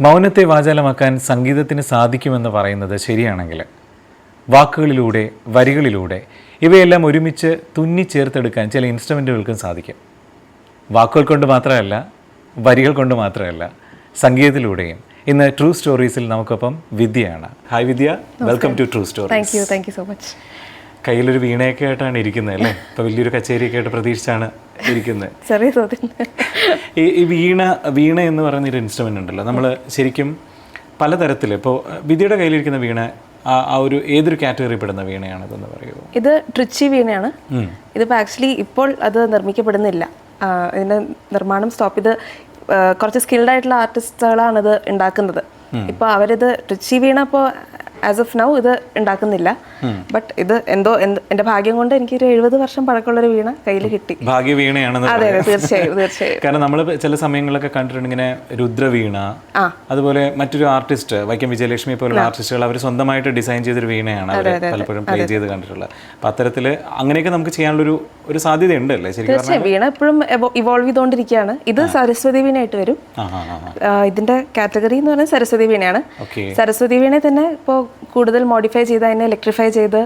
മൗനത്തെ വാചാലമാക്കാൻ സംഗീതത്തിന് സാധിക്കുമെന്ന് പറയുന്നത് ശരിയാണെങ്കിൽ വാക്കുകളിലൂടെ വരികളിലൂടെ ഇവയെല്ലാം ഒരുമിച്ച് തുന്നിച്ചേർത്തെടുക്കാൻ ചില ഇൻസ്ട്രുമെന്റുകൾക്കും സാധിക്കും. വാക്കുകൾ കൊണ്ട് മാത്രമല്ല വരികൾ കൊണ്ട് മാത്രമല്ല സംഗീതത്തിലൂടെയും. ഇന്ന് ട്രൂ സ്റ്റോറീസിൽ നമുക്കൊപ്പം വിദ്യയാണ്. Hi Vidya. Welcome to true story thank you thank you so much കയ്യിലൊരു വീണയൊക്കെ ആയിട്ടാണ് ഇരിക്കുന്നത് അല്ലേ? ഇപ്പൊ വലിയൊരു കച്ചേരിയൊക്കെ ആയിട്ട് പ്രതീക്ഷിച്ചാണ് ഇരിക്കുന്നത്. ചെറിയ തോതിൽ. ഈ ഈ വീണ വീണ എന്ന് പറയുന്ന ഒരു ഇൻസ്ട്രുമെന്റ് ഉണ്ടല്ലോ. നമ്മൾ ശരിക്കും പലതരത്തിൽ ഇപ്പോൾ വിധിയുടെ കയ്യിലിരിക്കുന്ന വീണ ആ ഒരു ഏതൊരു കാറ്റഗറി പെടുന്ന വീണയാണിതെന്ന് പറയുമോ ഇത് ട്രിച്ചി വീണയാണ്. ഇതിപ്പോൾ ആക്ച്വലി ഇപ്പോൾ അത് നിർമ്മിക്കപ്പെടുന്നില്ല. ഇതിന്റെ നിർമ്മാണം സ്റ്റോപ്പ് ഇത് കുറച്ച് സ്കിൽഡ് ആയിട്ടുള്ള ആർട്ടിസ്റ്റുകളാണ് ഇത് ഉണ്ടാക്കുന്നത്. ഇപ്പോൾ അവരിത് ട്രിച്ചി വീണ ഇപ്പോൾ ആസ് ഓഫ് നൗ ഇത് ഉണ്ടാക്കുന്നില്ല. ബട്ട് ഇത് എന്തോ എന്റെ ഭാഗ്യം കൊണ്ട് എനിക്ക് ഒരു എഴുപത് വർഷം പഴക്കമുള്ള ഒരു വീണ കയ്യിൽ കിട്ടി. ഭാഗ്യ വീണയാണെന്ന് അതെ അതെ തീർച്ചയായും തീർച്ചയായും. കാരണം നമ്മൾ ചില സമയങ്ങളിലൊക്കെ കണ്ടിട്ടുണ്ട് ഇങ്ങനെ രുദ്രവീണ. അതുപോലെ മറ്റൊരു ആർട്ടിസ്റ്റ് വൈക്കം വിജയലക്ഷ്മി പോലുള്ള ആർട്ടിസ്റ്റുകൾ അവർ സ്വന്തമായിട്ട് ഡിസൈൻ ചെയ്തൊരു വീണയാണ് അവർ പലപ്പോഴും പ്ലേ ചെയ്ത് കണ്ടിട്ടുള്ളത്. അപ്പൊ അത്തരത്തിൽ അങ്ങനെയൊക്കെ നമുക്ക് ചെയ്യാനുള്ള ഒരു സാധ്യതയുണ്ട് അല്ലേ? ശരിക്കും പറഞ്ഞാൽ തീർച്ചയായും വീണ എപ്പോഴും ഇവോൾവ് ചെയ്തുകൊണ്ടിരിക്കുകയാണ് ഇത് സരസ്വതി വീണയായിട്ട് വരും. ഇതിന്റെ കാറ്റഗറി എന്ന് പറയുന്നത് സരസ്വതി വീണയാണ്. സരസ്വതി വീണ തന്നെ ഇപ്പോൾ കൂടുതൽ മോഡിഫൈ ചെയ്ത് അതിനെ ഇലക്ട്രിഫൈ ചെയ്ത്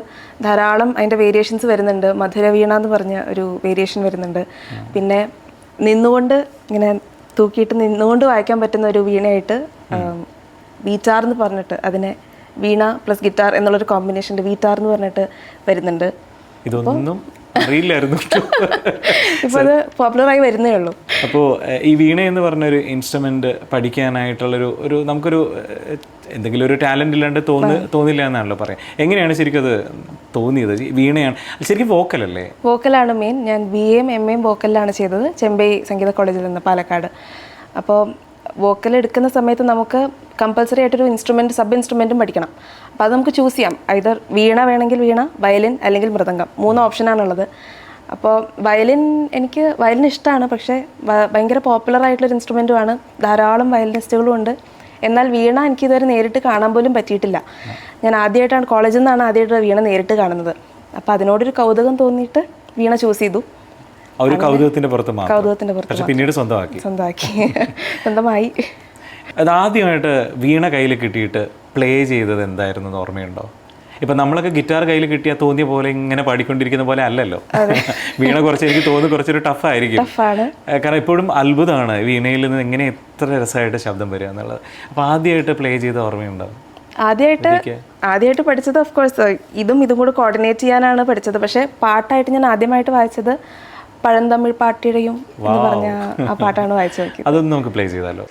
ധാരാളം അതിന്റെ വേരിയേഷൻസ് വരുന്നുണ്ട്. മധുരവീണ എന്ന് പറഞ്ഞ ഒരു വേരിയേഷൻ വരുന്നുണ്ട്. പിന്നെ നിന്നുകൊണ്ട് ഇങ്ങനെ തൂക്കിയിട്ട് നിന്നുകൊണ്ട് വായിക്കാൻ പറ്റുന്ന ഒരു വീണയായിട്ട് വീറ്റാർ എന്ന് പറഞ്ഞിട്ട് അതിനെ വീണ പ്ലസ് ഗിറ്റാർ എന്നുള്ളൊരു കോമ്പിനേഷന്റെ വീറ്റാർ എന്ന് പറഞ്ഞിട്ട് വരുന്നുണ്ട്. ഇതൊന്നും അറിയില്ലായിരുന്നു ഇപ്പോൾ അത് പോപ്പുലറായി വരുന്നേ ഉള്ളൂ. അപ്പോൾ ഈ വീണ എന്ന് പറഞ്ഞ ഒരു ഇൻസ്ട്രുമെന്റ് പഠിക്കാനായിട്ടുള്ളൊരു ഒരു നമുക്കൊരു എന്തെങ്കിലും ഒരു ടാലന്റ് ഇല്ലാണ്ട് തോന്നി തോന്നില്ല എന്നാണല്ലോ പറയാം. എങ്ങനെയാണ് ശരിക്കും അത് തോന്നിയത്? വീണയാണ്. ശരിക്കും വോക്കൽ അല്ലേ? വോക്കലാണ് മെയിൻ ഞാൻ ബി എയും എം എയും വോക്കലിലാണ് ചെയ്തത്. ചെമ്പൈ സംഗീത കോളേജിൽ നിന്ന് പാലക്കാട്. അപ്പോൾ വോക്കൽ എടുക്കുന്ന സമയത്ത് നമുക്ക് കമ്പൽസറി ആയിട്ടൊരു ഇൻസ്ട്രുമെന്റ് സബ് ഇൻസ്ട്രുമെന്റും പഠിക്കണം. അപ്പോൾ അത് നമുക്ക് ചൂസ് ചെയ്യാം. ഐതർ വീണ വേണമെങ്കിൽ വീണ വയലിൻ അല്ലെങ്കിൽ മൃദംഗം. മൂന്ന് ഓപ്ഷനാണുള്ളത് അപ്പോൾ വയലിൻ എനിക്ക് വയലിൻ ഇഷ്ടമാണ് പക്ഷേ ഭയങ്കര പോപ്പുലർ ആയിട്ടുള്ളൊരു ഇൻസ്ട്രുമെന്റുമാണ് ധാരാളം വയലിനിസ്റ്റുകളും ഉണ്ട്. എന്നാൽ വീണ എനിക്ക് ഇതുവരെ നേരിട്ട് കാണാൻ പോലും പറ്റിയിട്ടില്ല. ഞാൻ ആദ്യമായിട്ടാണ് കോളേജിൽ നിന്നാണ് ആദ്യമായിട്ട് വീണ നേരിട്ട് കാണുന്നത്. അപ്പോൾ അതിനോടൊരു കൗതുകം തോന്നിയിട്ട് വീണ ചൂസ് ചെയ്തു. ഒരു കൗതുകത്തിന്റെ പുറത്ത് കൗതുകത്തിന്റെ പുറത്ത് പിന്നീട് സ്വന്തമാക്കി. സ്വന്തമാക്കി. സ്വന്തമായി. അത് ആദ്യമായിട്ട് വീണ കയ്യിൽ കിട്ടിയിട്ട് പ്ലേ ചെയ്തത് എന്തായിരുന്നു ഓർമ്മയുണ്ടോ? ഇപ്പം നമ്മളൊക്കെ ഗിറ്റാർ കയ്യിൽ കിട്ടിയാൽ തോന്നിയ പോലെ ഇങ്ങനെ പാടിക്കൊണ്ടിരിക്കുന്ന പോലെ അല്ലല്ലോ. വീണ കുറച്ച് എനിക്ക് തോന്നുന്നു കുറച്ചൊരു ടഫ് ആയിരിക്കും. കാരണം ഇപ്പോഴും അത്ഭുതമാണ് വീണയിൽ നിന്ന് എങ്ങനെ എത്ര രസമായിട്ട് ശബ്ദം വരിക എന്നുള്ളത്. അപ്പോൾ ആദ്യമായിട്ട് പ്ലേ ചെയ്ത ഓർമ്മയുണ്ടോ? ആദ്യമായിട്ട് ആദ്യമായിട്ട് പഠിച്ചത് ഓഫ് കോഴ്സ് ഇതും ഇതും കൂടെ കോർഡിനേറ്റ് ചെയ്യാനാണ് പഠിച്ചത്. പക്ഷേ പാട്ടായിട്ട് ഞാൻ ആദ്യമായിട്ട് വായിച്ചത് പഴന്തമിഴ് പാട്ടിടയും എന്ന് പറഞ്ഞ ആ പാട്ടാണ് വായിച്ചു നോക്കിയത്? അതൊന്നും നമുക്ക് പ്ലേ ചെയ്താലോ.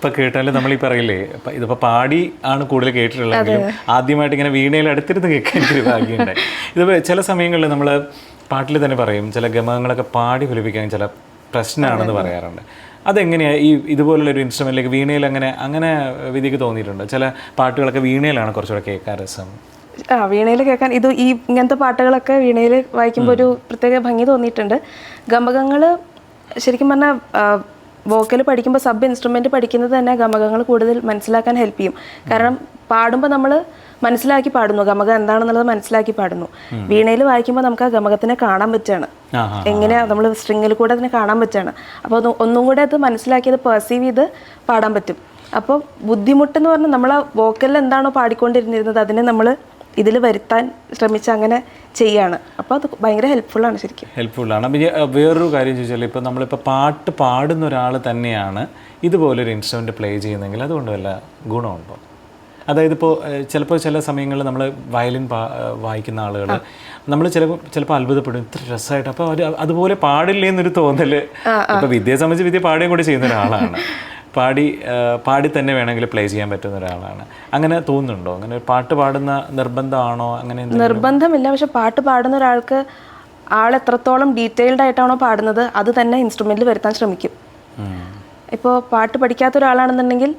എപ്പോ കേട്ടാലും നമ്മൾ ഈ പറയില്ലേ ഇപ്പൊ ഇതിപ്പോ പാടി ആണ് കൂടുതൽ കേട്ടിട്ടുള്ളതെങ്കിലും ആദ്യമായിട്ട് ഇങ്ങനെ വീണയിൽ അടുത്തിരുന്ന് കേൾക്കാൻ ഒരു ഭാഗ്യമുണ്ട്. ഇതിപ്പോ ചില സമയങ്ങളിൽ നമ്മൾ പാട്ടിൽ തന്നെ പറയും ചില ഗമകങ്ങളൊക്കെ പാടി ഫലിപ്പിക്കാൻ ചില പ്രശ്നമാണെന്ന് പറയാറുണ്ട്. അതെങ്ങനെയാ ഈ ഇതുപോലുള്ള ഒരു ഇൻസ്ട്രുമെന്റിലേക്ക് വീണയിൽ അങ്ങനെ അങ്ങനെ വിധിക്ക് തോന്നിയിട്ടുണ്ട്? ചില പാട്ടുകളൊക്കെ വീണയിലാണ് കുറച്ചുകൂടെ കേൾക്കാൻ രസം. ആ വീണയിൽ കേൾക്കാൻ ഇത് ഈ ഇങ്ങനത്തെ പാട്ടുകളൊക്കെ വീണയിൽ വായിക്കുമ്പോൾ ഒരു പ്രത്യേക ഭംഗി തോന്നിയിട്ടുണ്ട്. ഗമകങ്ങൾ ശരിക്കും പറഞ്ഞാൽ വോക്കൽ പഠിക്കുമ്പോൾ സബ് ഇൻസ്ട്രുമെന്റ് പഠിക്കുന്നത് തന്നെ ഗമകങ്ങൾ കൂടുതൽ മനസ്സിലാക്കാൻ ഹെൽപ്പ് ചെയ്യും. കാരണം പാടുമ്പോൾ നമ്മൾ മനസ്സിലാക്കി പാടുന്നു. ഗമകം എന്താണെന്നുള്ളത് മനസ്സിലാക്കി പാടുന്നു. വീണയിൽ വായിക്കുമ്പോൾ നമുക്ക് ആ ഗമകത്തിനെ കാണാൻ പറ്റുകയാണ്. എങ്ങനെയാ നമ്മൾ സ്ട്രിങ്ങിൽ കൂടെ അതിനെ കാണാൻ പറ്റുകയാണ്. അപ്പോൾ ഒന്നും കൂടെ അത് മനസ്സിലാക്കി അത് പെർസീവ് ചെയ്ത് പാടാൻ പറ്റും. അപ്പോൾ ബുദ്ധിമുട്ടെന്ന് പറഞ്ഞാൽ നമ്മൾ ആ വോക്കലിൽ എന്താണോ പാടിക്കൊണ്ടിരുന്നിരുന്നത് അതിനെ നമ്മൾ ഇതിൽ വരുത്താൻ ശ്രമിച്ച അങ്ങനെ ചെയ്യാണ്. അപ്പോൾ അത് ഭയങ്കര ഹെൽപ്ഫുള്ളാണ് ശരിക്കും. ഹെൽപ്ഫുള്ളാണ് അപ്പം വേറൊരു കാര്യം ചോദിച്ചാൽ ഇപ്പോൾ നമ്മളിപ്പോൾ പാട്ട് പാടുന്ന ഒരാൾ തന്നെയാണ് ഇതുപോലൊരു ഇൻസ്ട്രുമെന്റ് പ്ലേ ചെയ്യുന്നതെങ്കിൽ അതുകൊണ്ട് വല്ല ഗുണമുണ്ടോ? അതായത് ഇപ്പോൾ ചിലപ്പോൾ ചില സമയങ്ങളിൽ നമ്മൾ വയലിൻ വായിക്കുന്ന ആളുകൾ നമ്മൾ ചിലപ്പോൾ ചിലപ്പോൾ അത്ഭുതപ്പെടും. ഇത്ര രസമായിട്ട് അപ്പോൾ അവർ അതുപോലെ പാടില്ലേ എന്നൊരു തോന്നൽ ഇപ്പോൾ വിദ്യയെ സംബന്ധിച്ച് വിദ്യ പാടുകയും കൂടി ചെയ്യുന്ന ഒരാളാണ്. പാടി പാടി തന്നെ വേണമെങ്കിൽ പ്ലേ ചെയ്യാൻ പറ്റുന്ന ഒരാളാണ്. അങ്ങനെ തോന്നുന്നുണ്ടോ? അങ്ങനെ പാട്ട് പാടുന്ന നിർബന്ധമാണോ? അങ്ങനെ നിർബന്ധമില്ല. പക്ഷെ പാട്ട് പാടുന്ന ഒരാൾക്ക് ആൾ എത്രത്തോളം ഡീറ്റെയിൽഡ് ആയിട്ടാണോ പാടുന്നത് അത് തന്നെ ഇൻസ്ട്രുമെന്റിൽ വരുത്താൻ ശ്രമിക്കും. ഇപ്പോൾ പാട്ട് പഠിക്കാത്ത ഒരാളാണെന്നുണ്ടെങ്കിൽ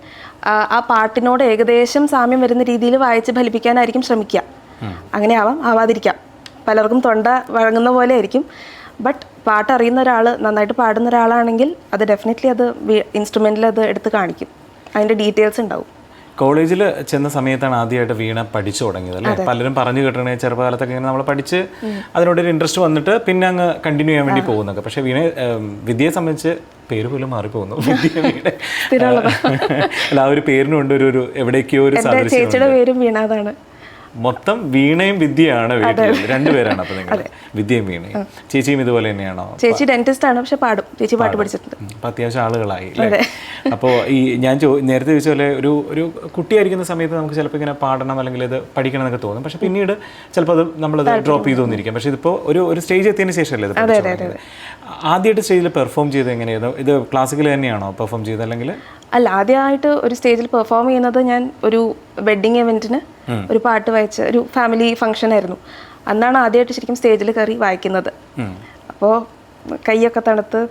ആ പാട്ടിനോട് ഏകദേശം സാമ്യം വരുന്ന രീതിയിൽ വായിച്ച് ഫലിപ്പിക്കാനായിരിക്കും ശ്രമിക്കുക. അങ്ങനെ ആവാം ആവാതിരിക്കാം. പലർക്കും തൊണ്ട വഴങ്ങുന്ന പോലെ ആയിരിക്കും. ബട്ട് പാട്ട് അറിയുന്ന ഒരാൾ നന്നായിട്ട് പാടുന്ന ഒരാളാണെങ്കിൽ അത് ഡെഫിനറ്റ്ലി അത് ഇൻസ്ട്രുമെന്റിൽ അത് എടുത്ത് കാണിക്കും. അതിന്റെ ഡീറ്റെയിൽസ് ഉണ്ടാവും. കോളേജിൽ ചെന്ന സമയത്താണ് ആദ്യമായിട്ട് വീണ പഠിച്ചു തുടങ്ങിയത് അല്ലേ? പലരും പറഞ്ഞു കേട്ടണേ ചെറുപ്പകാലത്തൊക്കെ ഇങ്ങനെ നമ്മൾ പഠിച്ച് അതിനോടൊരു ഇൻട്രസ്റ്റ് വന്നിട്ട് പിന്നെ അങ്ങ് കണ്ടിന്യൂ ചെയ്യാൻ വേണ്ടി പോകുന്നൊക്കെ. പക്ഷേ വീണ വിദ്യയെ സംബന്ധിച്ച് പേര് പോലും മാറിപ്പോകുന്നു. അല്ല ആ ഒരു പേരിനുണ്ട് ഒരു എവിടേക്കോ ഒരു ചേച്ചിയുടെ പേരും വീണാതാണ് മൊത്തം വീണയും വിദ്യയാണ് വീട്ടിൽ രണ്ടുപേരാണ് അപ്പൊ നിങ്ങൾ വിദ്യയും വീണയും. ചേച്ചിയും ഇതുപോലെ തന്നെയാണോ? ചേച്ചി ഡെന്റിസ്റ്റ് ആണ് പക്ഷെ പാടും. ചേച്ചി പാട്ട് പഠിച്ചിട്ടുണ്ട്. അപ്പൊ അത്യാവശ്യം ആളുകളായി അപ്പോ അപ്പോൾ ഈ ഞാൻ നേരത്തെ ചോദിച്ച പോലെ ഒരു ഒരു കുട്ടിയായിരിക്കുന്ന സമയത്ത് നമുക്ക് ചിലപ്പോൾ ഇങ്ങനെ പാടണം അല്ലെങ്കിൽ ഇത് പഠിക്കണം എന്നൊക്കെ തോന്നും. പക്ഷെ പിന്നീട് ചിലപ്പോൾ അത് നമ്മളത് ഡ്രോപ്പ് ചെയ്തു തോന്നിരിക്കും പക്ഷെ ഇതിപ്പോൾ ഒരു ഒരു സ്റ്റേജ് എത്തിയതിന് ശേഷമല്ലേ ഇത്? ആദ്യമായിട്ട് സ്റ്റേജിൽ പെർഫോം ചെയ്ത് എങ്ങനെയായിരുന്നു ഇത് ക്ലാസിക്കൽ തന്നെയാണോ പെർഫോം ചെയ്ത് അല്ലെങ്കിൽ അല്ല ആദ്യമായിട്ട് ഒരു സ്റ്റേജിൽ പെർഫോം ചെയ്യുന്നത് ഞാൻ ഒരു വെഡ്ഡിങ് ഇവന്റിന് ഒരു പാട്ട് വായിച്ച ഒരു ഫാമിലി ഫംഗ്ഷൻ ആയിരുന്നു. അന്നാണ് ആദ്യമായിട്ട് ശരിക്കും സ്റ്റേജിൽ കയറി വായിക്കുന്നത്. അപ്പോൾ കൈയൊക്കെ തണുത്ത്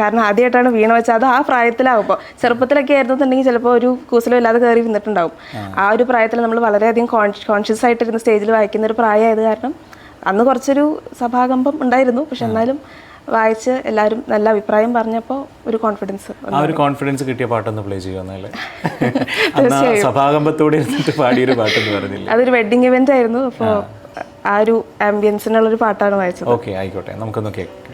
കാരണം ആദ്യമായിട്ടാണ് വീണ വെച്ചത് അത് ആ പ്രായത്തിലാവുമ്പോൾ ചെറുപ്പത്തിലൊക്കെ ആയിരുന്നുണ്ടെങ്കിൽ ചിലപ്പോൾ ഒരു കൂസലും ഇല്ലാതെ കയറി നിന്നിട്ടുണ്ടാവും ആ. ഒരു പ്രായത്തിൽ നമ്മൾ വളരെയധികം കോൺഷ്യസ് ആയിട്ടിരുന്ന് സ്റ്റേജിൽ വായിക്കുന്ന ഒരു പ്രായമായത് കാരണം അന്ന് കുറച്ചൊരു സഭാകമ്പം ഉണ്ടായിരുന്നു. പക്ഷെ എന്നാലും വായിച്ച് എല്ലാവരും നല്ല അഭിപ്രായം പറഞ്ഞപ്പോൾ ഒരു കോൺഫിഡൻസ് ആ ഒരു കോൺഫിഡൻസ് കിട്ടിയ പാട്ടൊന്ന് പ്ലേ ചെയ്യുമെന്നല്ലേ സഭാകമ്പത്തോടെ ഇരുന്നിട്ട് പാടിയൊരു പാട്ടെന്ന് പറഞ്ഞില്ല അതൊരു വെഡിങ് ഇവന്റ് ആയിരുന്നു. അപ്പോൾ ആ. ഒരു ആംബിയൻസിനുള്ള ഒരു പാട്ടാണ് വായിച്ചത്. ഓക്കെ ആയിക്കോട്ടെ. നമുക്കൊന്ന് കേൾക്കാം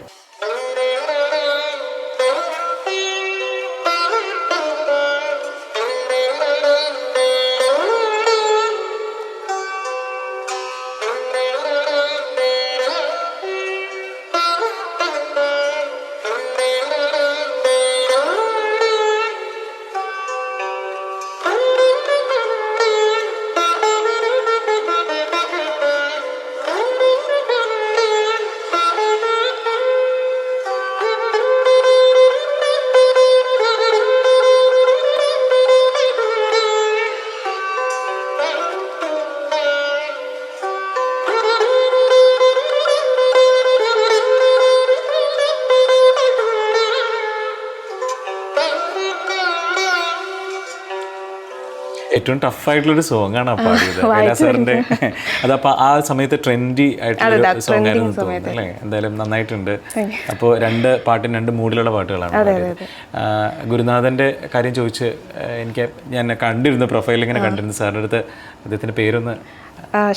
ഏറ്റവും ടഫായിട്ടുള്ളൊരു സോങ് ആണ് പാടിയത് ലൈല സാറിന്റെ അതപ്പോ ആ സമയത്ത് ട്രെൻഡി ആയിട്ടുള്ള സോങ് ആയിരുന്നു തോന്നുന്നു അല്ലേ? എന്തായാലും നന്നായിട്ടുണ്ട്. അപ്പോൾ രണ്ട് പാട്ടിന് രണ്ട് മൂഡിലുള്ള പാട്ടുകളാണ്. ഗുരുനാഥന്റെ കാര്യം ചോദിച്ച് എനിക്ക് ഞാൻ കണ്ടിരുന്നു പ്രൊഫൈൽ ഇങ്ങനെ കണ്ടിരുന്നു. സാറിന്റെ അടുത്ത് അദ്ദേഹത്തിന്റെ പേരൊന്ന്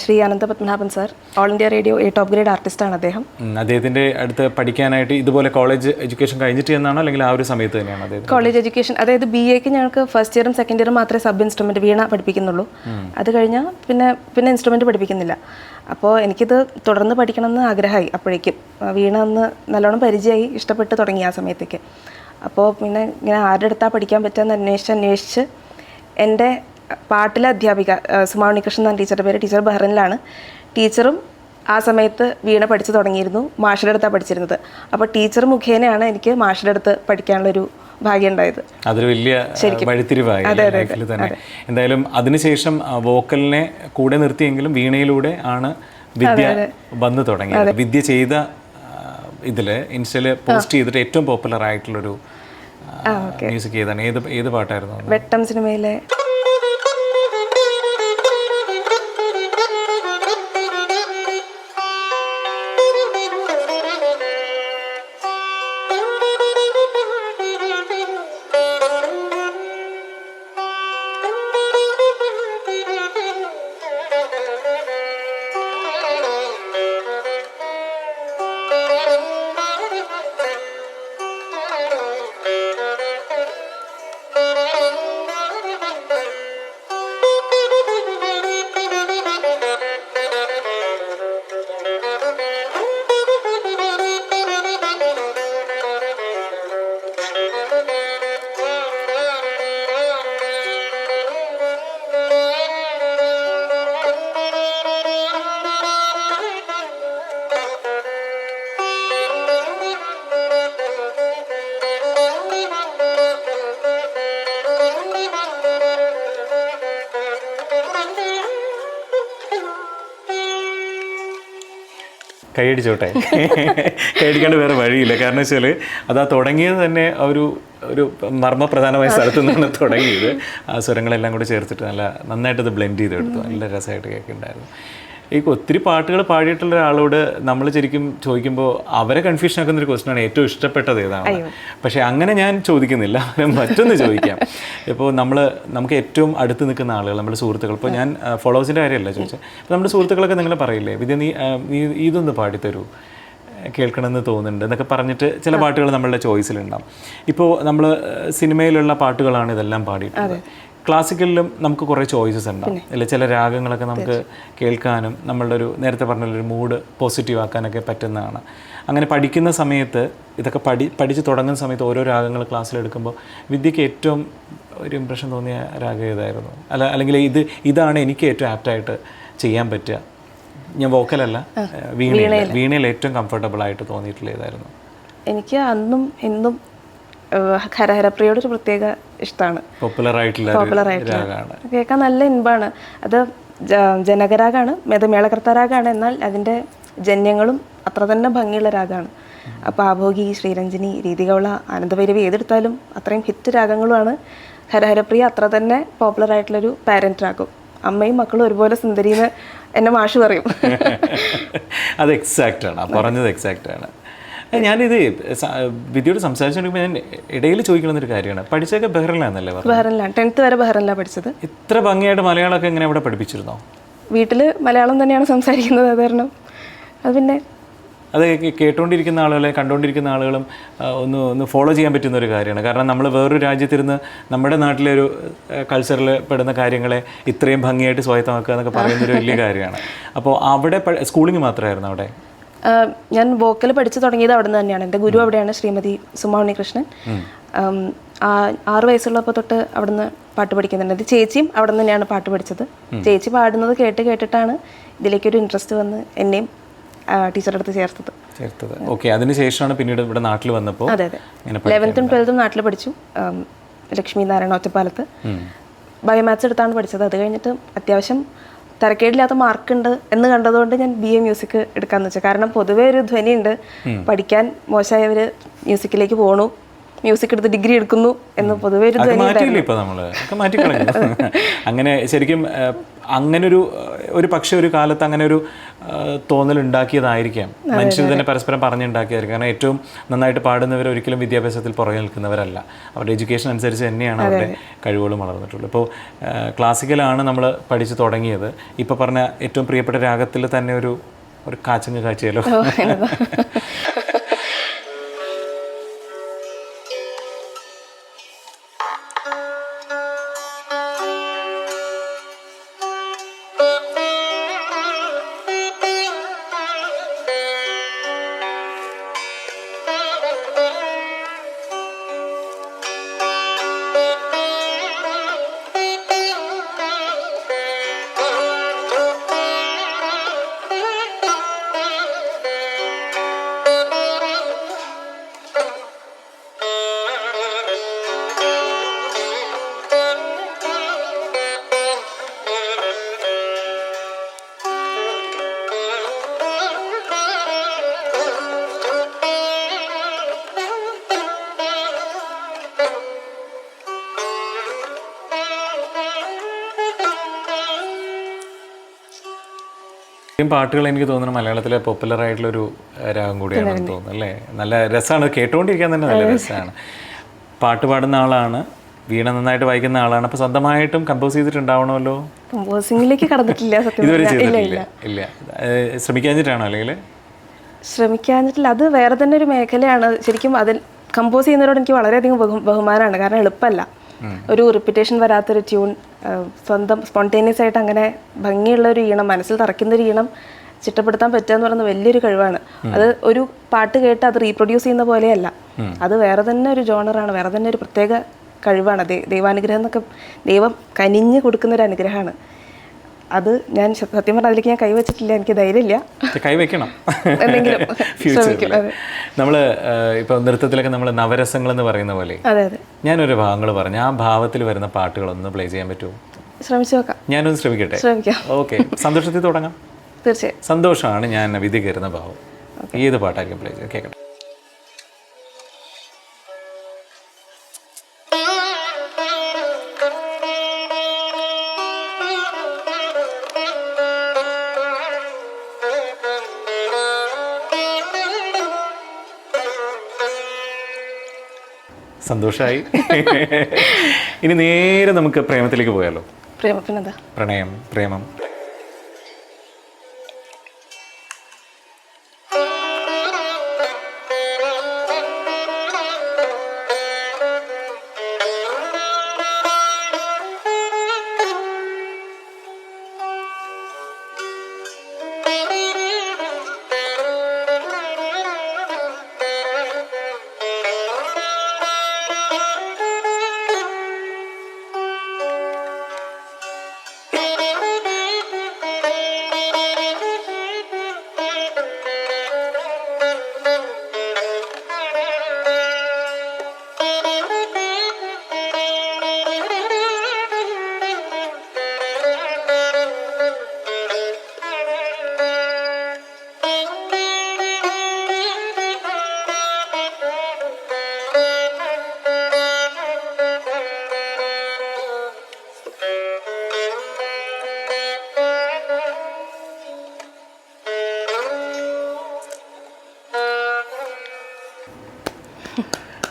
Sri Anantha Padmanabhan sir all India radio a top grade artist ആണ് അദ്ദേഹം. അദ്ദേഹത്തിന്റെ അടുത്ത് പഠിക്കാനായിട്ട് ഇതുപോലെ കോളേജ് എഡ്യൂക്കേഷൻ കഴിഞ്ഞിട്ട് എന്നാണോ അല്ലെങ്കിൽ ആ ഒരു സമയത്ത് തന്നെയാണ് അദ്ദേഹം? കോളേജ് എഡ്യൂക്കേഷൻ അതായത് ബി എക്ക് ഞങ്ങൾക്ക് ഫസ്റ്റ് ഇയറും സെക്കൻഡ് ഇയറും മാത്രമേ സബ് ഇൻസ്ട്രുമെന്റ് വീണ പഠിപ്പിക്കുന്നുള്ളൂ. അത് കഴിഞ്ഞാൽ പിന്നെ പിന്നെ ഇൻസ്ട്രുമെന്റ് പഠിപ്പിക്കുന്നില്ല. അപ്പോൾ എനിക്കിത് തുടർന്ന് പഠിക്കണം എന്ന് ആഗ്രഹമായി അപ്പോഴേക്കും. വീണ ഒന്ന് നല്ലോണം പരിചയമായി ഇഷ്ടപ്പെട്ട് തുടങ്ങി ആ സമയത്തേക്ക്. അപ്പോൾ പിന്നെ ഇങ്ങനെ ആരുടെ അടുത്താണ് പഠിക്കാൻ പറ്റുമെന്ന് അന്വേഷിച്ച് അന്വേഷിച്ച് എന്റെ പാട്ടിലെ അധ്യാപിക സുമാ ഉണ്ണികൃഷ്ണൻ എന്ന ടീച്ചറുടെ പേര്. ടീച്ചർ ബഹ്റിനിലാണ്. ടീച്ചറും ആ സമയത്ത് വീണ പഠിച്ചു തുടങ്ങിയിരുന്നു. മാഷിന്റെ അടുത്താണ് പഠിച്ചിരുന്നത്. അപ്പോൾ ടീച്ചർ മുഖേനയാണ് എനിക്ക് മാഷിന്റെ അടുത്ത് പഠിക്കാനുള്ളൊരു ഭാഗ്യം ഉണ്ടായത്. അതൊരു വലിയ വഴിത്തിരിവായി ലൈഫിൽ തന്നെ. എന്തായാലും അതിനുശേഷം വോക്കലിനെ കൂടെ നിർത്തിയെങ്കിലും വീണയിലൂടെ ആണ് വിദ്യ വന്നു തുടങ്ങിയത്. വിദ്യ ചെയ്ത ഇതിൽ ഇതിൽ ഇൻസ്റ്റയിൽ പോസ്റ്റ് ചെയ്തിട്ട് ഏറ്റവും പോപ്പുലർ ആയിട്ടുള്ളൊരു മ്യൂസിക് ഏതാണ്? ഏത് ഏത് പാട്ടായിരുന്നു? വെട്ടം സിനിമയിലെ കൈയടിച്ചോട്ടെ? കൈയടിക്കേണ്ട വേറെ വഴിയില്ല. കാരണം വെച്ചാൽ അത് ആ തുടങ്ങിയത് തന്നെ ഒരു ഒരു മർമ്മപ്രധാനമായ സ്ഥലത്തു നിന്നാണ് തുടങ്ങിയത്. ആ സ്വരങ്ങളെല്ലാം കൂടി ചേർത്തിട്ട് നല്ല നന്നായിട്ട് അത് ബ്ലെൻഡ് ചെയ്തെടുത്തു. നല്ല രസമായിട്ട് കേൾക്കുന്നുണ്ടായിരുന്നു. ഈ ഒത്തിരി പാട്ടുകൾ പാടിയിട്ടുള്ള ഒരാളോട് നമ്മൾ ശരിക്കും ചോദിക്കുമ്പോൾ അവരെ കൺഫ്യൂഷൻ ആക്കുന്ന ഒരു ക്വസ്റ്റനാണ് ഏറ്റവും ഇഷ്ടപ്പെട്ടത് ഏതാണ്? പക്ഷേ അങ്ങനെ ഞാൻ ചോദിക്കുന്നില്ല. മറ്റൊന്ന് ചോദിക്കാം. ഇപ്പോൾ നമ്മൾ നമുക്ക് ഏറ്റവും അടുത്ത് നിൽക്കുന്ന ആളുകൾ നമ്മുടെ സുഹൃത്തുക്കൾ. ഇപ്പോൾ ഞാൻ ഫോളോവേഴ്സിന്റെ കാര്യമല്ല ചോദിച്ചത്. അപ്പോൾ നമ്മുടെ സുഹൃത്തുക്കളൊക്കെ നിങ്ങൾ പറയില്ലേ വിദ്യ നീ നീ ഇതൊന്ന് പാടിത്തരൂ കേൾക്കണമെന്ന് തോന്നുന്നുണ്ട് എന്നൊക്കെ പറഞ്ഞിട്ട് ചില പാട്ടുകൾ നമ്മളുടെ ചോയ്സിലുണ്ടാവും ഇപ്പോൾ നമ്മൾ സിനിമയിലുള്ള പാട്ടുകളാണ് ഇതെല്ലാം പാടിയിട്ടുള്ളത്. ക്ലാസിക്കലിലും നമുക്ക് കുറേ ചോയ്സസ് ഉണ്ടാവും അല്ലെ ചില രാഗങ്ങളൊക്കെ നമുക്ക് കേൾക്കാനും നമ്മളുടെ ഒരു നേരത്തെ പറഞ്ഞൊരു മൂഡ് പോസിറ്റീവ് ആക്കാനൊക്കെ പറ്റുന്നതാണ്. അങ്ങനെ പഠിക്കുന്ന സമയത്ത് ഇതൊക്കെ പഠി പഠിച്ച് തുടങ്ങുന്ന സമയത്ത് ഓരോ രാഗങ്ങൾ ക്ലാസ്സിലെടുക്കുമ്പോൾ വിദ്യക്ക് ഏറ്റവും ഒരു ഇമ്പ്രഷൻ തോന്നിയ രാഗം ഏതായിരുന്നു? അല്ല അല്ലെങ്കിൽ ഇത് ഇതാണ് എനിക്ക് ഏറ്റവും ആപ്റ്റായിട്ട് ചെയ്യാൻ പറ്റുക. ഞാൻ വോക്കലല്ല വീണയിൽ. വീണയിൽ. ഏറ്റവും കംഫർട്ടബിൾ ആയിട്ട് തോന്നിയിട്ടുള്ള ഏതായിരുന്നു? എനിക്ക് അന്നും എന്നും ഏഹ്, ഹരഹരപ്രിയോട് ഒരു പ്രത്യേക ഇഷ്ടമാണ്. പോപ്പുലർ ആയിട്ടുള്ള പോപ്പുലർ കേൾക്കാൻ നല്ല ഇൻപാണ്. അത് ജനകരാഗാണ് അത് മേളകർത്ത രാഗാണ് എന്നാൽ അതിന്റെ ജന്യങ്ങളും അത്ര തന്നെ ഭംഗിയുള്ള രാഗമാണ് അപ്പോൾ ആഭോഗി ശ്രീരഞ്ജിനി രീതികവള ആനന്ദഭൈരവി ഏതെടുത്താലും അത്രയും ഹിറ്റ് രാഗങ്ങളുമാണ്. ഹരഹരപ്രിയ അത്ര തന്നെ പോപ്പുലർ ആയിട്ടുള്ളൊരു പാരന്റ് രാഗം അമ്മയും മക്കളും ഒരുപോലെ സുന്ദരിന്ന് എന്നെ മാഷ് പറയും. അത് എക്സാക്റ്റ് ആണ്. പറഞ്ഞത് എക്സാക്റ്റ് ആണ്. ഞാനിത് വിദ്യയോട് സംസാരിച്ചുകൊണ്ടിരിക്കുമ്പോൾ ഞാൻ ഇടയിൽ ചോദിക്കണമെന്നൊരു കാര്യമാണ്. പഠിച്ചൊക്കെ ബഹ്റിലാന്നല്ലേ പറഞ്ഞു ബഹ്റിനിലാണ് ടെൻത്ത് വരെ ബഹ്റിനിലാണ് പഠിച്ചത്. ഇത്ര ഭംഗിയായിട്ട് മലയാളമൊക്കെ എങ്ങനെ അവിടെ പഠിപ്പിച്ചിരുന്നോ? വീട്ടിൽ മലയാളം തന്നെയാണ് സംസാരിക്കുന്നത് അത് കാരണം. അത് പിന്നെ അത് കേട്ടുകൊണ്ടിരിക്കുന്ന ആളുകളെ കണ്ടുകൊണ്ടിരിക്കുന്ന ആളുകളും ഒന്ന് ഒന്ന് ഫോളോ ചെയ്യാൻ പറ്റുന്ന ഒരു കാര്യമാണ്. കാരണം നമ്മൾ വേറൊരു രാജ്യത്തിരുന്ന് നമ്മുടെ നാട്ടിലെ ഒരു കൾച്ചറിൽ പെടുന്ന കാര്യങ്ങളെ ഇത്രയും ഭംഗിയായിട്ട് സ്വായത്തമാക്കുക എന്നൊക്കെ പറയുന്നൊരു വലിയ കാര്യമാണ്. അപ്പോൾ അവിടെ സ്കൂളിംഗ് മാത്രമായിരുന്നു അവിടെ? ഞാൻ വോക്കൽ പഠിച്ചു തുടങ്ങിയത് അവിടെ നിന്ന് തന്നെയാണ്. എന്റെ ഗുരു അവിടെയാണ് ശ്രീമതി സുമ ഉണ്ണികൃഷ്ണൻ. ആറ് വയസ്സുള്ളപ്പോൾ തൊട്ട് അവിടുന്ന് പാട്ട് പഠിക്കുന്നുണ്ട്. ചേച്ചിയും അവിടെ നിന്ന് തന്നെയാണ് പാട്ട് പഠിച്ചത്. ചേച്ചി പാടുന്നത് കേട്ട് കേട്ടിട്ടാണ് ഇതിലേക്കൊരു ഇൻട്രസ്റ്റ് വന്ന് എന്നെയും ടീച്ചറുടെ അടുത്ത് ചേർത്തത്. ചേർത്തത്. ഓക്കെ അതിനുശേഷമാണ് പിന്നീട് ഇവിടെ നാട്ടിൽ വന്നപ്പോൾ അതെ അതെ. ലെവൻത്തും ട്വൽത്തും നാട്ടിൽ പഠിച്ചു. ലക്ഷ്മി നാരായണ ഒറ്റപ്പാലത്ത്. ബയോമാത്സ് എടുത്താണ് പഠിച്ചത്. അത് കഴിഞ്ഞിട്ട് അത്യാവശ്യം തരക്കേടില്ലാത്ത മാർക്കുണ്ട് എന്ന് കണ്ടതുകൊണ്ട് ഞാൻ ബി എ മ്യൂസിക് എടുക്കാന്ന് വെച്ചാൽ കാരണം പൊതുവേ ഒരു ധ്വനിയുണ്ട്. പഠിക്കാൻ മോശമായവർ മ്യൂസിക്കിലേക്ക് പോണു. മ്യൂസിക് എടുത്ത് ഡിഗ്രി എടുക്കുന്നു എന്ന് പൊതുവേ ഒരു ധ്വനി അങ്ങനെ ശരിക്കും ഏഹ്, അങ്ങനെ ഒരു പക്ഷെ ഒരു കാലത്ത് അങ്ങനെ ഒരു തോന്നൽ ഉണ്ടാക്കിയതായിരിക്കാം മനുഷ്യർ തന്നെ പരസ്പരം പറഞ്ഞുണ്ടാക്കിയതായിരിക്കും. കാരണം ഏറ്റവും നന്നായിട്ട് പാടുന്നവർ ഒരിക്കലും വിദ്യാഭ്യാസത്തിൽ പുറകെ നിൽക്കുന്നവരല്ല. അവരുടെ എഡ്യൂക്കേഷൻ അനുസരിച്ച് തന്നെയാണ് അവരുടെ കഴിവുകളും വളർന്നിട്ടുള്ളത്. ഇപ്പോൾ ക്ലാസിക്കലാണ് നമ്മൾ പഠിച്ചു തുടങ്ങിയത്. ഇപ്പോൾ പറഞ്ഞ ഏറ്റവും പ്രിയപ്പെട്ട രാഗത്തിൽ തന്നെ ഒരു ഒരു കാച്ചങ്ങ് കാച്ചിയല്ലോ പാട്ടുകൾ എനിക്ക് തോന്നുന്നു മലയാളത്തിലെ പോപ്പുലർ ആയിട്ടുള്ള ഒരു രാഗം കൂടിയാണെന്ന് തോന്നുന്നു അല്ലേ? നല്ല രസമാണ് കേട്ടുകൊണ്ടിരിക്കാൻ തന്നെ നല്ല രസമാണ്. പാട്ട് പാടുന്ന ആളാണ് വീണ നന്നായിട്ട് വായിക്കുന്ന ആളാണ്. അപ്പോൾ സ്വന്തമായിട്ടും കമ്പോസ് ചെയ്തിട്ടുണ്ടാവണമല്ലോ? കമ്പോസിംഗിലേക്ക് കടന്നിട്ടില്ല ഇതുവരെ ചെയ്തിട്ടില്ല. ഇല്ല ശ്രമിക്കാഞ്ഞിട്ടാണോ അല്ലെങ്കിൽ? ശ്രമിക്കാഞ്ഞിട്ടില്ല. അത് വേറെ തന്നെ ഒരു മേഖലയാണ്. ശരിക്കും അതിൽ കമ്പോസ് ചെയ്യുന്നവരോട് എനിക്ക് വളരെയധികം ബഹു- ബഹുമാനമാണ്. കാരണം എളുപ്പമല്ല. ഒരു റിപ്പിറ്റേഷൻ വരാത്തൊരു ട്യൂൺ സ്വന്തം സ്പോണ്ടേനിയസ് ആയിട്ട് അങ്ങനെ ഭംഗിയുള്ള ഒരു ഈണം മനസ്സിൽ തറയ്ക്കുന്ന ഒരു ഈണം ചിട്ടപ്പെടുത്താൻ പറ്റുക എന്ന് പറയുന്നത് വലിയൊരു കഴിവാണ്. അത് ഒരു പാട്ട് കേട്ട് അത് റീപ്രൊഡ്യൂസ് ചെയ്യുന്ന പോലെയല്ല. അത് വേറെ തന്നെ ഒരു ജോണറാണ് വേറെ തന്നെ ഒരു പ്രത്യേക കഴിവാണ്. ദൈവാനുഗ്രഹം എന്നൊക്കെ ദൈവം കനിഞ്ഞ് കൊടുക്കുന്ന ഒരു അനുഗ്രഹമാണ്. അത് ഞാൻ സത്യം പറഞ്ഞാൽ അതിലേക്ക് ഞാൻ കൈവച്ചിട്ടില്ല എനിക്ക് ധൈര്യമില്ല. കൈവയ്ക്കണം. എന്തെങ്കിലും ഫ്യൂച്ചറിൽ. നമ്മൾ ഇപ്പോൾ നൃത്തത്തിലൊക്കെ നമ്മൾ നവരസങ്ങൾ എന്ന് പറയുന്ന പോലെ. ഞാനൊരു ഭാഗങ്ങൾ പറഞ്ഞു. ആ ഭാവത്തിൽ വരുന്ന പാട്ടുകൾ ഒന്ന് പ്ലേ ചെയ്യാൻ പറ്റുമോ? ശ്രമിച്ചു നോക്കാം. ഞാനൊന്ന് ശ്രമിക്കട്ടെ? ശ്രമിക്കാം. ഓക്കെ സന്തോഷത്തിൽ തുടങ്ങാം. തീർച്ചയായും. സന്തോഷമാണ് ഞാൻ വിധി കയറുന്ന ഭാവം ഏത് പാട്ടായിരിക്കും പ്ലേ ചെയ്യാം? കേൾക്കട്ടെ സന്തോഷമായി ഇനി നേരെ നമുക്ക് പ്രേമത്തിലേക്ക് പോയാലോ? പ്രേമ പ്രണയം പ്രേമം.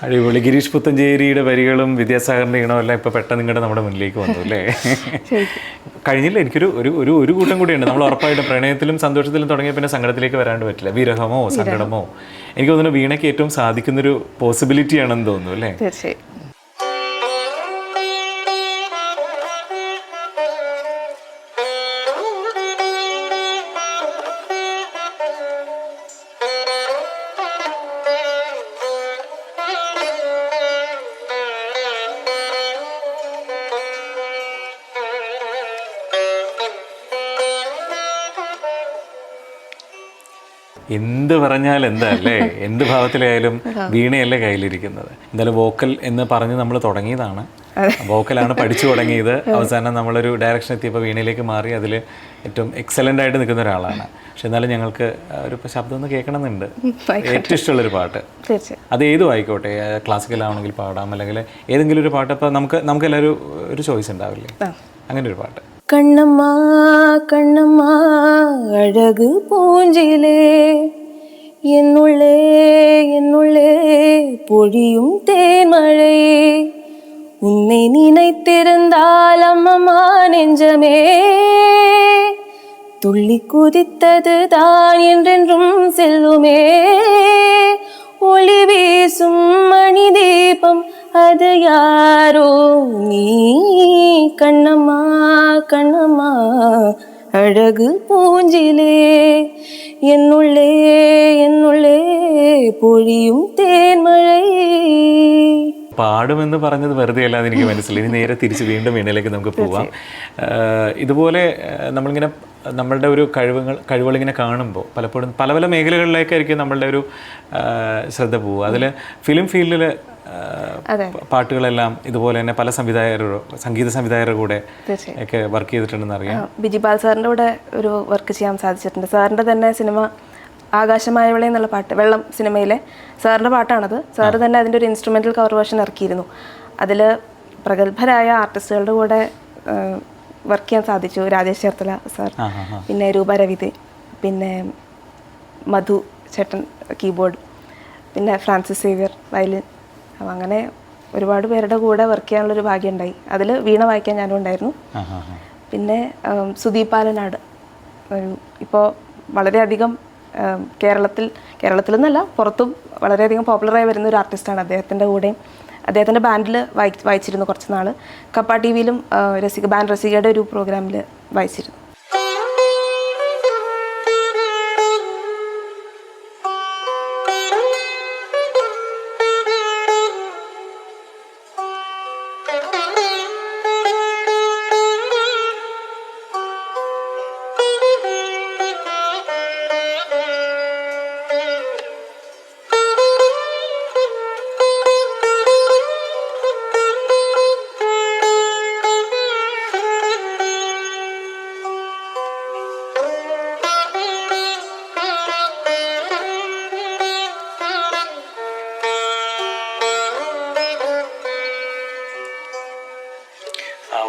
അടിപൊളി. ഗിരീഷ് പുത്തഞ്ചേരിയുടെ വരികളും വിദ്യാസാഗറിന്റെ ഈണവും എല്ലാം ഇപ്പോൾ പെട്ടെന്ന് ഇങ്ങോട്ട് നമ്മുടെ മുന്നിലേക്ക് വന്നു അല്ലേ? കഴിഞ്ഞില്ല എനിക്കൊരു ഒരു ഒരു ഒരു കൂട്ടം കൂടിയുണ്ട്. നമ്മൾ ഉറപ്പായിട്ടും പ്രണയത്തിലും സന്തോഷത്തിലും തുടങ്ങിയ പിന്നെ സങ്കടത്തിലേക്ക് വരാണ്ട് പറ്റില്ല. വിരഹമോ സങ്കടമോ? എനിക്ക് തോന്നുന്നു വീണയ്ക്ക് ഏറ്റവും സാധിക്കുന്നൊരു പോസിബിലിറ്റി ആണെന്ന് തോന്നുന്നു അല്ലേ? എന്ത് പറഞ്ഞാൽ എന്താ അല്ലേ? എന്ത് ഭാവത്തിലായാലും വീണയല്ലേ കയ്യിലിരിക്കുന്നത്. എന്തായാലും വോക്കൽ എന്ന് പറഞ്ഞ് നമ്മൾ തുടങ്ങിയതാണ്. വോക്കലാണ് പഠിച്ചു തുടങ്ങിയത്. അവസാനം നമ്മളൊരു ഡയറക്ഷൻ എത്തിയപ്പോൾ വീണയിലേക്ക് മാറി അതിൽ ഏറ്റവും എക്സലന്റ് ആയിട്ട് നിൽക്കുന്ന ഒരാളാണ്. പക്ഷെ എന്നാലും ഞങ്ങൾക്ക് ഒരു ശബ്ദം ഒന്ന് കേൾക്കണമെന്നുണ്ട്. ഏറ്റവും ഇഷ്ടമുള്ളൊരു പാട്ട്. അത് ഏതും ആയിക്കോട്ടെ? ക്ലാസിക്കൽ ആണെങ്കിൽ പാടാം. അല്ലെങ്കിൽ ഏതെങ്കിലും ഒരു പാട്ട് അപ്പോൾ നമുക്ക് നമുക്ക് എല്ലാവരും ഒരു ചോയ്സ് ഉണ്ടാവില്ലേ? അങ്ങനെ ഒരു പാട്ട്. கண்ணம்மா கண்ணம்மா அழகு பூஞ்சிலே. என்னுள்ளே என்னுள்ளே பொழியும் தேன்மழை. உன்னை நினைத்திருந்தால் அம்மம்மா நெஞ்சமே. துள்ளி குதித்தது தான் என்றென்றும் செல்லுமே. ஒளி வீசும் மணி தீபம் അത് യാരോ? നീ കണ്ണമ്മാ കണ്ണമ്മാ അഴക് പൂഞ്ചിലേ എന്നുള്ളേ എന്നുള്ളേ പൊഴിയും തേൻമഴയേ പാടുമെന്ന് പറഞ്ഞത് വെറുതെ അല്ലാതെ എനിക്ക് മനസ്സിലായി. ഇനി നേരെ തിരിച്ച് വീണ്ടും വീണിലേക്ക് നമുക്ക് പോവാം. ഇതുപോലെ നമ്മളിങ്ങനെ നമ്മളുടെ ഒരു കഴിവുകൾ കഴിവുകളിങ്ങനെ കാണുമ്പോൾ പലപ്പോഴും പല പല മേഖലകളിലേക്കായിരിക്കും നമ്മളുടെ ഒരു ശ്രദ്ധ പോവുക. അതിൽ ഫിലിം ഫീൽഡിൽ പാട്ടുകളെല്ലാം ഇതുപോലെ തന്നെ പല സംവിധായകരുടെ സംഗീത സംവിധായകരുടെ കൂടെ ഒക്കെ വർക്ക് ചെയ്തിട്ടുണ്ടെന്ന് അറിയാം. ബിജിപാൽ സാറിന്റെ കൂടെ ഒരു വർക്ക് ചെയ്യാൻ സാധിച്ചിട്ടുണ്ട്. സാറിന്റെ തന്നെ സിനിമ ആകാശമായവളെ എന്നുള്ള പാട്ട് വെള്ളം സിനിമയിലെ സാറിന്റെ പാട്ടാണത്. സാറ് തന്നെ അതിന്റെ ഒരു ഇൻസ്ട്രുമെന്റൽ കവർ വേർഷൻ ഇറക്കിയിരുന്നു. അതിൽ പ്രഗത്ഭരായ ആർട്ടിസ്റ്റുകളുടെ കൂടെ വർക്ക് ചെയ്യാൻ സാധിച്ചു. രാജേഷ് ചേർത്തല സാർ പിന്നെ രൂപ രവിത് പിന്നെ മധു ചേട്ടൻ കീബോർഡ് പിന്നെ ഫ്രാൻസിസ് സേവിയർ വയലിൻ അപ്പം അങ്ങനെ ഒരുപാട് പേരുടെ കൂടെ വർക്ക് ചെയ്യാനുള്ളൊരു ഭാഗ്യം ഉണ്ടായി അതിൽ വീണ വായിക്കാൻ ഞാനും ഉണ്ടായിരുന്നു. പിന്നെ സുദീപ് പാലനാട് ഒരു ഇപ്പോൾ വളരെയധികം കേരളത്തിൽ കേരളത്തിൽ നിന്നല്ല പുറത്തും വളരെയധികം പോപ്പുലറായി വരുന്ന ഒരു ആർട്ടിസ്റ്റാണ് അദ്ദേഹത്തിന്റെ കൂടെയും. അദ്ദേഹത്തിന്റെ ബാൻഡിൽ വായി വായിച്ചിരുന്നു കുറച്ച് നാൾ കപ്പ ടി വിയിലും രസിക ബാൻഡ് രസികയുടെ ഒരു പ്രോഗ്രാമിൽ വായിച്ചിരുന്നു.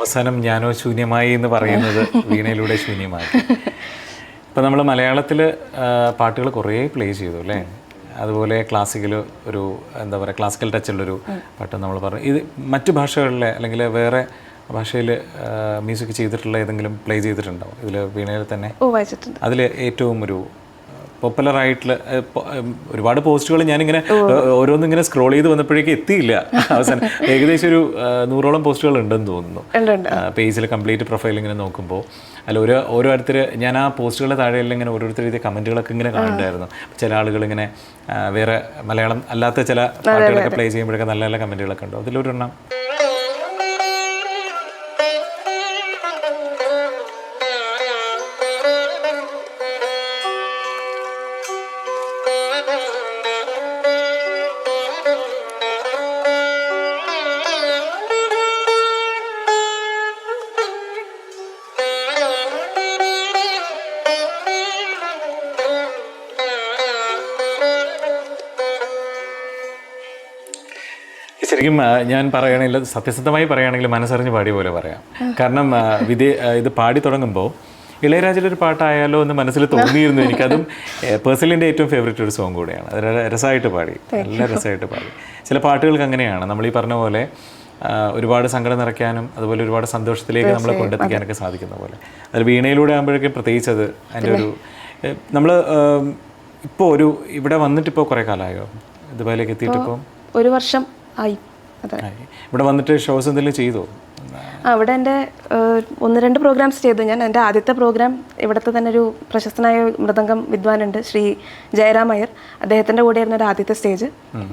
അവസാനം ഞാനോ ശൂന്യമായി എന്ന് പറയുന്നത് വീണയിലൂടെ ശൂന്യമായി ഇപ്പം നമ്മൾ മലയാളത്തിൽ പാട്ടുകൾ കുറേ പ്ലേ ചെയ്തു അല്ലേ? അതുപോലെ ക്ലാസിക്കൽ ഒരു എന്താ പറയുക ക്ലാസിക്കൽ ടച്ചുള്ളൊരു പാട്ട് നമ്മൾ പറഞ്ഞു. ഇത് മറ്റു ഭാഷകളിലെ അല്ലെങ്കിൽ വേറെ ഭാഷയിൽ മ്യൂസിക് ചെയ്തിട്ടുള്ള ഏതെങ്കിലും പ്ലേ ചെയ്തിട്ടുണ്ടോ ഇതിൽ വീണയിൽ തന്നെ അതിൽ ഏറ്റവും ഒരു പോപ്പുലർ ആയിട്ടുള്ള ഒരുപാട് പോസ്റ്റുകൾ ഞാനിങ്ങനെ ഓരോന്നിങ്ങനെ ഓരോന്നും ഇങ്ങനെ സ്ക്രോൾ ചെയ്ത് വന്നപ്പോഴേക്കും എത്തിയില്ല. അവസാനം ഏകദേശം ഒരു നൂറോളം പോസ്റ്റുകൾ ഉണ്ടെന്ന് തോന്നുന്നു പേജിൽ കംപ്ലീറ്റ് പ്രൊഫൈൽ ഇങ്ങനെ നോക്കുമ്പോൾ. അല്ല ഓരോ ഓരോരുത്തർ ഞാൻ ആ പോസ്റ്റുകളുടെ താഴെയെല്ലാം ഇങ്ങനെ ഓരോരുത്തർ എഴുതിയ കമന്റുകളൊക്കെ ഇങ്ങനെ കാണുന്നുണ്ടായിരുന്നു. ചില ആളുകൾ ഇങ്ങനെ വേറെ മലയാളം അല്ലാത്ത ചില പാട്ടുകളൊക്കെ പ്ലേ ചെയ്യുമ്പോഴൊക്കെ നല്ല നല്ല കമന്റുകളൊക്കെ ഉണ്ടോ? അതിലൊരെണ്ണം. ശരിക്കും ഞാൻ പറയുകയാണെങ്കിൽ സത്യസന്ധമായി പറയുകയാണെങ്കിൽ മനസ്സറിഞ്ഞ് പാടിയ പോലെ പറയാം. കാരണം വിധി വിദേ ഇത് പാടി തുടങ്ങുമ്പോൾ ഇളയരാജയുടെ ഒരു പാട്ടായാലോ എന്ന് മനസ്സിൽ തോന്നിയിരുന്നു എനിക്കതും പേഴ്സണലിന്റെ ഏറ്റവും ഫേവറേറ്റ് ഒരു സോങ് കൂടെയാണ്. അത് രസമായിട്ട് പാടി. നല്ല രസമായിട്ട് പാടി. ചില പാട്ടുകൾക്ക് അങ്ങനെയാണ്. നമ്മൾ ഈ പറഞ്ഞ പോലെ ഒരുപാട് സങ്കടം നിറയ്ക്കാനും അതുപോലെ ഒരുപാട് സന്തോഷത്തിലേക്ക് നമ്മളെ കൊണ്ടെത്തിക്കാനൊക്കെ സാധിക്കുന്ന പോലെ. അത് വീണയിലൂടെ ആകുമ്പോഴേക്കും പ്രത്യേകിച്ച് അത് അതിന്റെ ഒരു നമ്മൾ ഇപ്പോൾ ഒരു ഇവിടെ വന്നിട്ടിപ്പോൾ കുറേ കാലമായോ? ദുബായിലേക്ക് എത്തിയിട്ടിപ്പോൾ ഒരു വർഷം ആയി. ഇവിടെ വന്നിട്ട് ഷോസ് എന്തെങ്കിലും ചെയ്തോ? അവിടെ എന്റെ ഒന്ന് രണ്ട് പ്രോഗ്രാംസ് ചെയ്തു. ഞാൻ എന്റെ ആദ്യത്തെ പ്രോഗ്രാം ഇവിടുത്തെ തന്നെ ഒരു പ്രശസ്തനായ മൃദംഗം വിദ്വാനുണ്ട് ശ്രീ ജയറാം അയ്യർ. അദ്ദേഹത്തിന്റെ കൂടെയായിരുന്നു ഒരു ആദ്യത്തെ സ്റ്റേജ്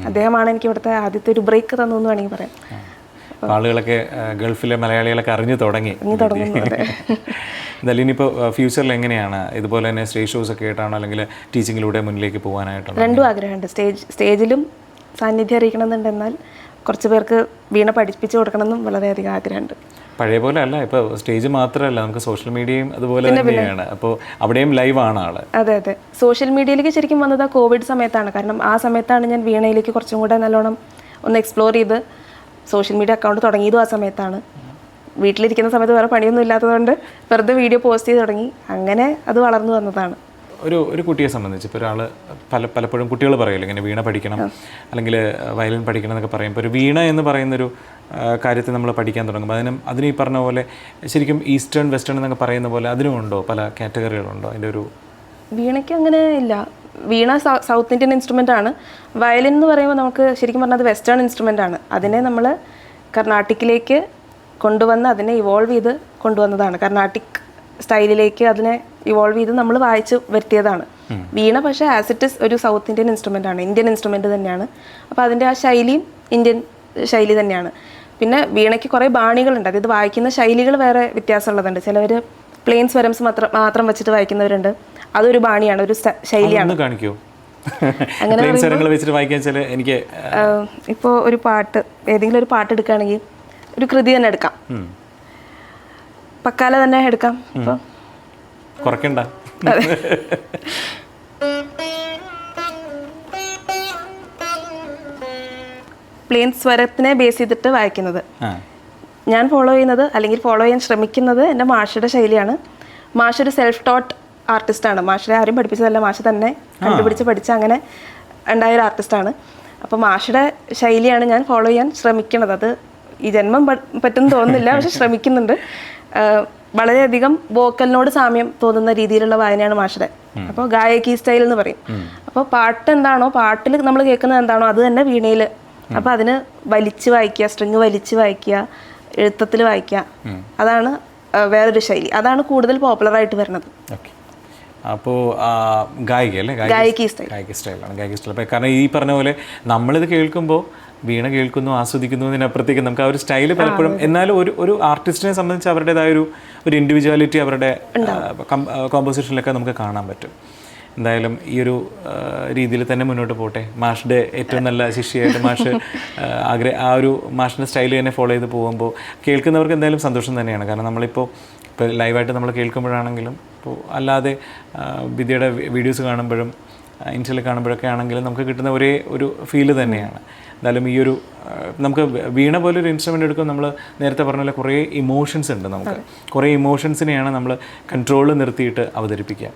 അദ്ദേഹമാണ് എനിക്ക് ഇവിടുത്തെ ആദ്യത്തെ ഒരു ബ്രേക്ക് തന്നു എന്ന് വേണമെങ്കിൽ പറയാം. ആളുകളൊക്കെ ഗൾഫിലെ മലയാളികളൊക്കെ അറിഞ്ഞു തുടങ്ങി. എന്തായാലും ഇനിയിപ്പോൾ ഫ്യൂച്ചറിൽ എങ്ങനെയാണ്? ഇതുപോലെ തന്നെ സ്റ്റേജ് ഷോസ് ഒക്കെ ആയിട്ടാണോ അല്ലെങ്കിൽ ടീച്ചിങ്ങിലൂടെ മുന്നിലേക്ക് പോകാനായിട്ടാണ്? രണ്ടും ആഗ്രഹമുണ്ട്. സ്റ്റേജ് സ്റ്റേജിലും സാന്നിധ്യം അറിയിക്കണമെന്നുണ്ട് എന്നാൽ കുറച്ച് പേർക്ക് വീണ പഠിപ്പിച്ചു കൊടുക്കണമെന്നും വളരെയധികം ആഗ്രഹമുണ്ട്. പഴയ പോലെ അല്ല ഇപ്പൊ സ്റ്റേജ് മാത്രമല്ല നമുക്ക് സോഷ്യൽ മീഡിയയും അതുപോലെ തന്നെയാണ്. അപ്പോൾ അവിടെയും ലൈവ് ആണ് ആൾ. അതെ അതെ. സോഷ്യൽ മീഡിയയിലേക്ക് ശരിക്കും വന്നത് ആ കോവിഡ് സമയത്താണ്. കാരണം ആ സമയത്താണ് ഞാൻ വീണയിലേക്ക് കുറച്ചും കൂടെ നല്ലോണം ഒന്ന് എക്സ്പ്ലോർ ചെയ്ത് സോഷ്യൽ മീഡിയ അക്കൗണ്ട് തുടങ്ങിയതും ആ സമയത്താണ്. വീട്ടിലിരിക്കുന്ന സമയത്ത് വേറെ പണിയൊന്നും ഇല്ലാത്തതുകൊണ്ട് വെറുതെ വീഡിയോ പോസ്റ്റ് ചെയ്ത് തുടങ്ങി. അങ്ങനെ അത് വളർന്നു വന്നതാണ്. ഒരു ഒരു കുട്ടിയെ സംബന്ധിച്ച് ഇപ്പോൾ ഒരാൾ പല പലപ്പോഴും കുട്ടികൾ പറയില്ല ഇങ്ങനെ വീണ പഠിക്കണം അല്ലെങ്കിൽ വയലിൻ പഠിക്കണം എന്നൊക്കെ പറയും ഇപ്പോൾ ഒരു വീണ എന്ന് പറയുന്നൊരു കാര്യത്തെ നമ്മൾ പഠിക്കാൻ തുടങ്ങുമ്പോൾ അതിനും അതിന് ഈ പറഞ്ഞ പോലെ ശരിക്കും ഈസ്റ്റേൺ വെസ്റ്റേൺ എന്നൊക്കെ പറയുന്ന പോലെ അതിനും ഉണ്ടോ? പല കാറ്റഗറികളുണ്ടോ അതിന്റെ ഒരു വീണയ്ക്ക് അങ്ങനെ ഇല്ല. വീണ സൗത്ത് ഇന്ത്യൻ ഇൻസ്ട്രുമെന്റ് ആണ്. വയലിൻ എന്ന് പറയുമ്പോൾ നമുക്ക് ശരിക്കും പറഞ്ഞാൽ അത് വെസ്റ്റേൺ ഇൻസ്ട്രുമെന്റ് ആണ്. അതിനെ നമ്മൾ കർണാട്ടിക്കിലേക്ക് കൊണ്ടുവന്ന് അതിനെ ഇവോൾവ് ചെയ്ത് കൊണ്ടുവന്നതാണ്. കർണാട്ടിക് സ്റ്റൈലിലേക്ക് അതിനെ ഇവോൾവ് ചെയ്ത് നമ്മൾ വായിച്ച് വരുത്തിയതാണ്. വീണ പക്ഷേ ആസ് ഇറ്റ് ഇസ് ഒരു സൗത്ത് ഇന്ത്യൻ ഇൻസ്ട്രുമെന്റ് ആണ്. ഇന്ത്യൻ ഇൻസ്ട്രുമെന്റ് തന്നെയാണ്. അപ്പോൾ അതിന്റെ ആ ശൈലിയും ഇന്ത്യൻ ശൈലി തന്നെയാണ്. പിന്നെ വീണയ്ക്ക് കുറേ ബാണികളുണ്ട്. അതായത് വായിക്കുന്ന ശൈലികൾ വേറെ വ്യത്യാസമുള്ളതുണ്ട്. ചിലവർ പ്ലെയിൻ സ്വരംസ് മാത്രം മാത്രം വെച്ചിട്ട് വായിക്കുന്നവരുണ്ട്. അതൊരു ബാണിയാണ് ഒരു ശൈലിയാണ്. കാണിക്കുമോ കാണിക്കോ. പ്ലെയിൻ വെച്ചിട്ട് വായിക്കാൻ എനിക്ക് ഇപ്പോൾ ഒരു പാട്ട് ഏതെങ്കിലും ഒരു പാട്ട് എടുക്കുകയാണെങ്കിൽ ഒരു കൃതി തന്നെ എടുക്കാം. പക്കാല തന്നെ എടുക്കാം. അപ്പോൾ കുറയ്ക്കണ്ട. പ്ലെയിൻ സ്വരത്തിനെ ബേസ് ചെയ്തിട്ട് വായിക്കുന്നത്. ഞാൻ ഫോളോ ചെയ്യുന്നത് അല്ലെങ്കിൽ ഫോളോ ചെയ്യാൻ ശ്രമിക്കുന്നത് എന്റെ മാഷയുടെ ശൈലിയാണ്. മാഷ് ഒരു സെൽഫ് ടോട്ട് ആർട്ടിസ്റ്റാണ് മാഷിനെ ആരും പഠിപ്പിച്ചതല്ല. മാഷ തന്നെ കണ്ടുപിടിച്ച് പഠിച്ച് അങ്ങനെ ഉണ്ടായ ഒരു ആർട്ടിസ്റ്റാണ് അപ്പോൾ മാഷയുടെ ശൈലിയാണ് ഞാൻ ഫോളോ ചെയ്യാൻ ശ്രമിക്കുന്നത് അത് ഈ ജന്മം പറ്റുമെന്ന് തോന്നുന്നില്ല പക്ഷെ ശ്രമിക്കുന്നുണ്ട്. വളരെയധികം വോക്കലിനോട് സാമ്യം തോന്നുന്ന രീതിയിലുള്ള വായനയാണ് മാഷയുടെ അപ്പോൾ ഗായകി സ്റ്റൈൽ എന്ന് പറയും. അപ്പോൾ പാട്ട് എന്താണോ പാട്ടിൽ നമ്മൾ കേൾക്കുന്നത് എന്താണോ അത് തന്നെ വീണയിൽ അപ്പോൾ അതിന് വലിച്ചു വായിക്കുക സ്ട്രിങ് വലിച്ചു വായിക്കുക എഴുത്തത്തിൽ വായിക്കുക അതാണ് വേറൊരു ശൈലി. അതാണ് കൂടുതൽ പോപ്പുലർ ആയിട്ട് വരുന്നത്. അപ്പോൾ ഗായിക അല്ലേ? ഗായകി സ്റ്റൈൽ ഗായിക സ്റ്റൈലാണ് ഗായിക സ്റ്റൈൽ അപ്പോൾ കാരണം ഈ പറഞ്ഞ പോലെ നമ്മളിത് കേൾക്കുമ്പോൾ വീണ കേൾക്കുന്നു ആസ്വദിക്കുന്നു എന്നതിനപ്പുറത്തേക്ക് നമുക്ക് ആ ഒരു സ്റ്റൈൽ പലപ്പോഴും എന്നാലും ഒരു ഒരു ആർട്ടിസ്റ്റിനെ സംബന്ധിച്ച് അവരുടേതായ ഒരു ഒരു ഇൻഡിവിജ്വാലിറ്റി അവരുടെ കോമ്പോസിഷനിലൊക്കെ നമുക്ക് കാണാൻ പറ്റും. എന്തായാലും ഈ ഒരു രീതിയിൽ തന്നെ മുന്നോട്ട് പോട്ടെ. മാഷിന്റെ ഏറ്റവും നല്ല ശിഷ്യയായിട്ട് മാഷ് ആഗ്രഹ ആ ഒരു മാഷിന്റെ സ്റ്റൈൽ തന്നെ ഫോളോ ചെയ്ത് പോകുമ്പോൾ കേൾക്കുന്നവർക്ക് എന്തായാലും സന്തോഷം തന്നെയാണ്. കാരണം നമ്മളിപ്പോൾ ഇപ്പോൾ ലൈവായിട്ട് നമ്മൾ കേൾക്കുമ്പോഴാണെങ്കിലും ഇപ്പോൾ അല്ലാതെ വിദ്യയുടെ വീഡിയോസ് കാണുമ്പോഴും ഇൻസ്റ്റയിൽ കാണുമ്പോഴൊക്കെ ആണെങ്കിലും നമുക്ക് കിട്ടുന്ന ഒരേ ഒരു ഫീൽ തന്നെയാണ്. എന്തായാലും ഈ ഒരു നമുക്ക് വീണ പോലെ ഒരു ഇൻസ്ട്രുമെന്റ് എടുക്കുമ്പോൾ നമ്മൾ നേരത്തെ പറഞ്ഞ പോലെ കുറേ ഇമോഷൻസ് ഉണ്ട് നമുക്ക്. കുറേ ഇമോഷൻസിനെയാണ് നമ്മൾ കൺട്രോൾ നിർത്തിയിട്ട് അവതരിപ്പിക്കുക.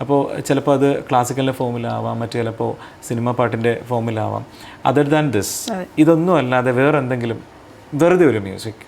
അപ്പോൾ ചിലപ്പോൾ അത് ക്ലാസിക്കലിന്റെ ഫോമിലാവാം മറ്റു ചിലപ്പോൾ സിനിമ പാട്ടിന്റെ ഫോമിലാവാം അതർ ദാൻ ദിസ് ഇതൊന്നും അല്ലാതെ വേറെ എന്തെങ്കിലും വെറുതെ ഒരു മ്യൂസിക്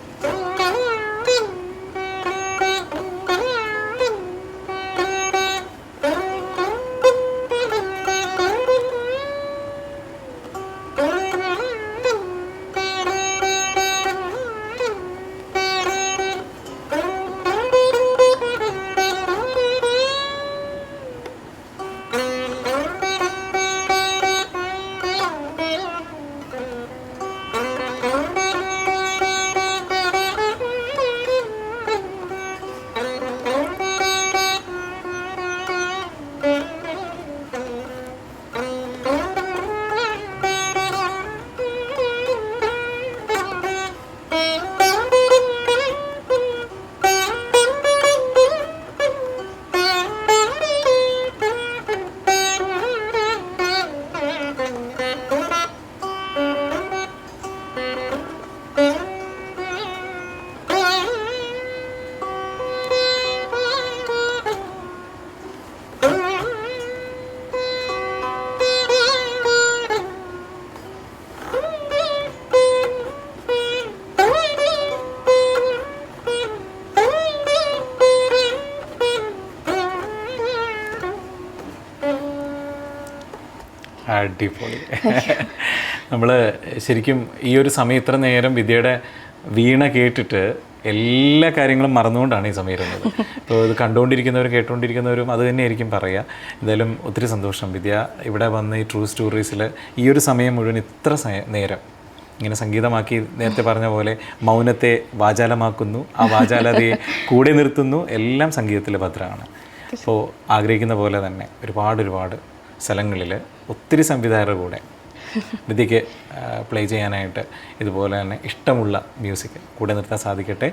അടിപൊളി. നമ്മൾ ശരിക്കും ഈ ഒരു സമയം ഇത്ര നേരം വിദ്യയുടെ വീണ കേട്ടിട്ട് എല്ലാ കാര്യങ്ങളും മറന്നുകൊണ്ടാണ് ഈ സമയം ഇരുന്നത്. അപ്പോൾ ഇത് കണ്ടുകൊണ്ടിരിക്കുന്നവരും കേട്ടുകൊണ്ടിരിക്കുന്നവരും അത് തന്നെയായിരിക്കും പറയുക എന്തായാലും ഒത്തിരി സന്തോഷം. വിദ്യ ഇവിടെ വന്ന് ഈ ട്രൂ സ്റ്റോറീസിൽ ഈ ഒരു സമയം മുഴുവൻ ഇത്ര നേരം ഇങ്ങനെ സംഗീതമാക്കി നേരത്തെ പറഞ്ഞ പോലെ മൗനത്തെ വാചാലമാക്കുന്നു ആ വാചാലതയെ കൂടെ നിർത്തുന്നു. എല്ലാം സംഗീതത്തിലെ ഭദ്രമാണ്. അപ്പോൾ ആഗ്രഹിക്കുന്ന പോലെ തന്നെ ഒരുപാട് ഒരുപാട് സ്ഥലങ്ങളിൽ ഒത്തിരി സംവിധായകരുടെ കൂടെ വിദ്യക്ക് പ്ലേ ചെയ്യാനായിട്ട് ഇതുപോലെ തന്നെ ഇഷ്ടമുള്ള മ്യൂസിക് കൂടെ നിർത്താൻ സാധിക്കട്ടെ.